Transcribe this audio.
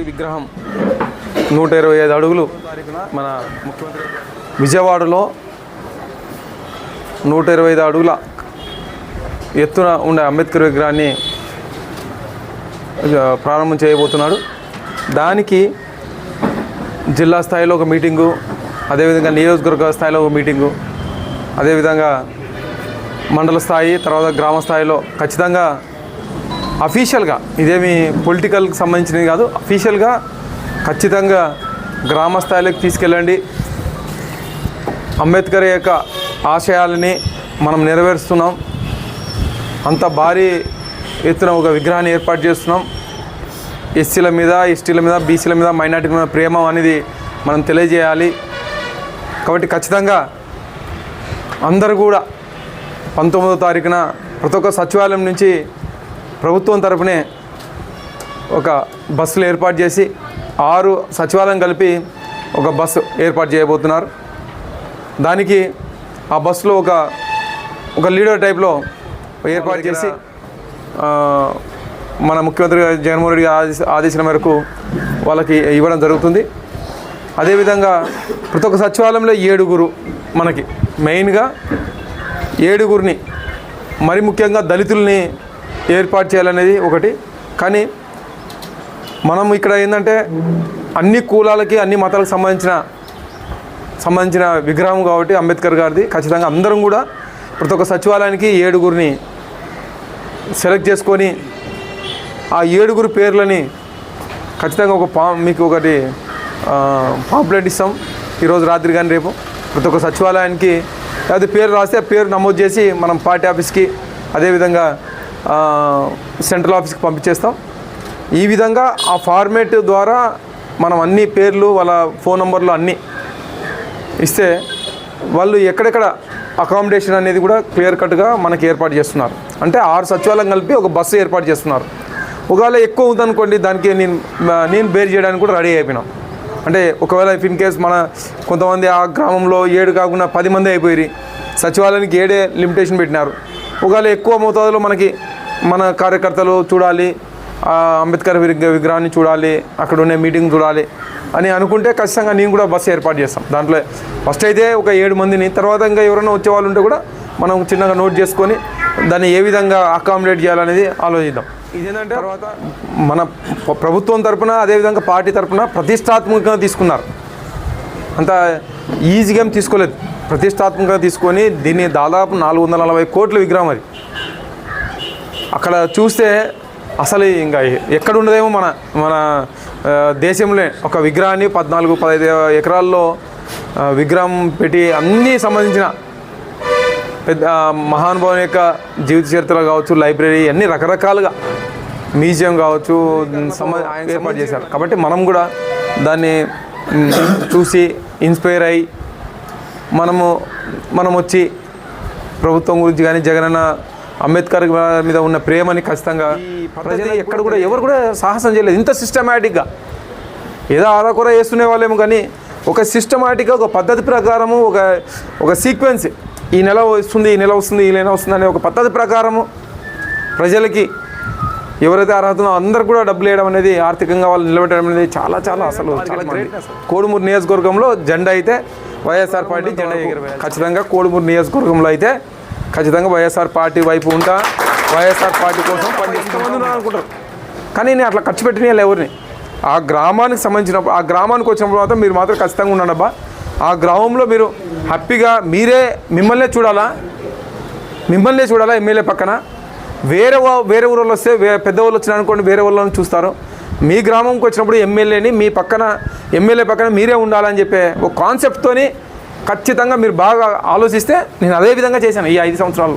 అంబేద్కర్ విగ్రహం నూట ఇరవై ఐదు అడుగులు మన ముఖ్యమంత్రి విజయవాడలో నూట ఇరవై ఐదు అడుగుల ఎత్తున ఉండే అంబేద్కర్ విగ్రహాన్ని ప్రారంభం చేయబోతున్నాడు. దానికి జిల్లా స్థాయిలో ఒక మీటింగు అదేవిధంగా నియోజకవర్గ స్థాయిలో ఒక మీటింగు అదేవిధంగా మండల స్థాయి తర్వాత గ్రామ స్థాయిలో ఖచ్చితంగా అఫీషియల్గా ఇదేమి పొలిటికల్కి సంబంధించినది కాదు అఫీషియల్గా ఖచ్చితంగా గ్రామ స్థాయిలోకి తీసుకెళ్ళండి. అంబేద్కర్ యొక్క ఆశయాలని మనం నెరవేరుస్తున్నాం. అంత భారీ ఎత్తున ఒక విగ్రహాన్ని ఏర్పాటు చేస్తున్నాం. ఎస్సీల మీద ఎస్టీల మీద బీసీల మీద మైనార్టీల మీద ప్రేమ అనేది మనం తెలియజేయాలి. కాబట్టి ఖచ్చితంగా అందరూ కూడా పంతొమ్మిదో తారీఖున ప్రతి ఒక్క సచివాలయం నుంచి ప్రభుత్వం తరపునే ఒక బస్సులు ఏర్పాటు చేసి ఆరు సచివాలయం కలిపి ఒక బస్సు ఏర్పాటు చేయబోతున్నారు. దానికి ఆ బస్సులో ఒక ఒక లీడర్ టైప్లో ఏర్పాటు చేసి మన ముఖ్యమంత్రి జగన్మోహన్ రెడ్డి ఆదేశం మేరకు వాళ్ళకి ఇవ్వడం జరుగుతుంది. అదేవిధంగా ప్రతి ఒక్క సచివాలయంలో ఏడుగురు మనకి మెయిన్గా ఏడుగురిని మరి ముఖ్యంగా దళితుల్ని ఏర్పాటు చేయాలనేది ఒకటి. కానీ మనం ఇక్కడ ఏంటంటే అన్ని కులాలకి అన్ని మతాలకు సంబంధించిన సంబంధించిన విగ్రహం కాబట్టి అంబేద్కర్ గారిది. ఖచ్చితంగా అందరం కూడా ప్రతి ఒక్క సచివాలయానికి ఏడుగురిని సెలెక్ట్ చేసుకొని ఆ ఏడుగురు పేర్లని ఖచ్చితంగా ఒక పా మీకు ఒకటి పాంప్లెట్ ఇస్తాం. ఈరోజు రాత్రి కానీ రేపు ప్రతి ఒక్క సచివాలయానికి అది పేరు రాస్తే ఆ పేరు నమోదు చేసి మనం పార్టీ ఆఫీస్కి అదేవిధంగా సెంట్రల్ ఆఫీస్కి పంపించేస్తాం. ఈ విధంగా ఆ ఫార్మేట్ ద్వారా మనం అన్ని పేర్లు వాళ్ళ ఫోన్ నంబర్లు అన్నీ ఇస్తే వాళ్ళు ఎక్కడెక్కడ అకామిడేషన్ అనేది కూడా క్లియర్ కట్గా మనకి ఏర్పాటు చేస్తున్నారు. అంటే ఆరు సచివాలయం కలిపి ఒక బస్సు ఏర్పాటు చేస్తున్నారు. ఒకవేళ ఎక్కువ ఉందనుకోండి దానికి నేను నేను బేర్ చేయడానికి కూడా రెడీ అయిపోయినాం. అంటే ఒకవేళ ఇఫ్ ఇన్ కేస్ మన కొంతమంది ఆ గ్రామంలో ఏడు కాకుండా పది మంది అయిపోయి సచివాలయానికి ఏడే లిమిటేషన్ పెట్టినారు. ఒకవేళ ఎక్కువ మోతాదులో మనకి మన కార్యకర్తలు చూడాలి అంబేద్కర్ విగ్ర- విగ్రహాన్ని చూడాలి అక్కడ ఉండే మీటింగ్ చూడాలి అని అనుకుంటే ఖచ్చితంగా నేను కూడా బస్సు ఏర్పాటు చేస్తాం. దాంట్లో ఫస్ట్ అయితే ఒక ఏడు మందిని తర్వాత ఇంకా ఎవరైనా వచ్చే వాళ్ళు ఉంటే కూడా మనం చిన్నగా నోట్ చేసుకొని దాన్ని ఏ విధంగా అకామిడేట్ చేయాలనేది ఆలోచిద్దాం. ఇదేంటంటే తర్వాత మన ప్ర- ప్రభుత్వం తరపున అదేవిధంగా పార్టీ తరపున ప్రతిష్టాత్మకంగా తీసుకున్నారు. అంత ఈజీగా ఏం తీసుకోలేదు. ప్రతిష్టాత్మకంగా తీసుకొని దీన్ని దాదాపు నాలుగు వందల నలభై కోట్ల విగ్రహం అది. అక్కడ చూస్తే అసలు ఇంకా ఎక్కడ ఉండదేమో మన మన దేశంలో ఒక విగ్రహాన్ని పద్నాలుగు పదహైదు ఎకరాల్లో విగ్రహం పెట్టి అన్నీ సంబంధించిన పెద్ద మహానుభావుని యొక్క జీవిత చరిత్ర కావచ్చు లైబ్రరీ అన్ని రకరకాలుగా మ్యూజియం కావచ్చు సంబంధ ఆయన ఏర్పాటు చేశారు. కాబట్టి మనం కూడా దాన్ని చూసి ఇన్స్పైర్ అయ్యి మనము మనం వచ్చి ప్రభుత్వం గురించి కానీ జగనన్న అంబేద్కర్ మీద ఉన్న ప్రేమని ఖచ్చితంగా ప్రజలు ఎక్కడ కూడా ఎవరు కూడా సాహసం చేయలేదు. ఇంత సిస్టమేటిక్గా ఏదో ఆరకూర వేస్తునే వాళ్ళేమో కానీ ఒక సిస్టమేటిక్గా ఒక పద్ధతి ప్రకారము ఒక ఒక సీక్వెన్స్ ఈ నెల వస్తుంది ఈ నెల వస్తుంది ఈ నెల వస్తుంది అనే ఒక పద్ధతి ప్రకారము ప్రజలకి ఎవరైతే అర్హత ఉందో అందరు కూడా డబ్బులు వేయడం అనేది ఆర్థికంగా వాళ్ళు నిలబెట్టడం అనేది చాలా చాలా అసలు చాలా కోడుమూరు నియోజకవర్గంలో జెండా అయితే వైఎస్ఆర్ పార్టీ జెండా ఖచ్చితంగా కోడుమూరు నియోజకవర్గంలో అయితే ఖచ్చితంగా వైఎస్ఆర్ పార్టీ వైపు ఉంటా. వైఎస్ఆర్ పార్టీ కోసం పనిచేస్తామని అనుకుంటారు? కానీ నేను అట్లా ఖర్చు పెట్టిన ఎవరిని. ఆ గ్రామానికి సంబంధించినప్పుడు ఆ గ్రామానికి వచ్చినప్పుడు మాత్రం మీరు మాత్రం ఖచ్చితంగా ఉండండి అబ్బా. ఆ గ్రామంలో మీరు హ్యాపీగా మీరే మిమ్మల్నే చూడాలా? మిమ్మల్ని చూడాలా ఎమ్మెల్యే పక్కన? వేరే వేరే ఊళ్ళో వస్తే పెద్ద వాళ్ళు వచ్చిన అనుకోండి వేరే వాళ్ళని చూస్తారు. మీ గ్రామంకి వచ్చినప్పుడు ఎమ్మెల్యేని మీ పక్కన ఎమ్మెల్యే పక్కన మీరే ఉండాలని చెప్పే ఒక కాన్సెప్ట్తోని ఖచ్చితంగా మీరు బాగా ఆలోచిస్తే నేను అదే విధంగా చేశాను ఈ ఐదు సంవత్సరాలు.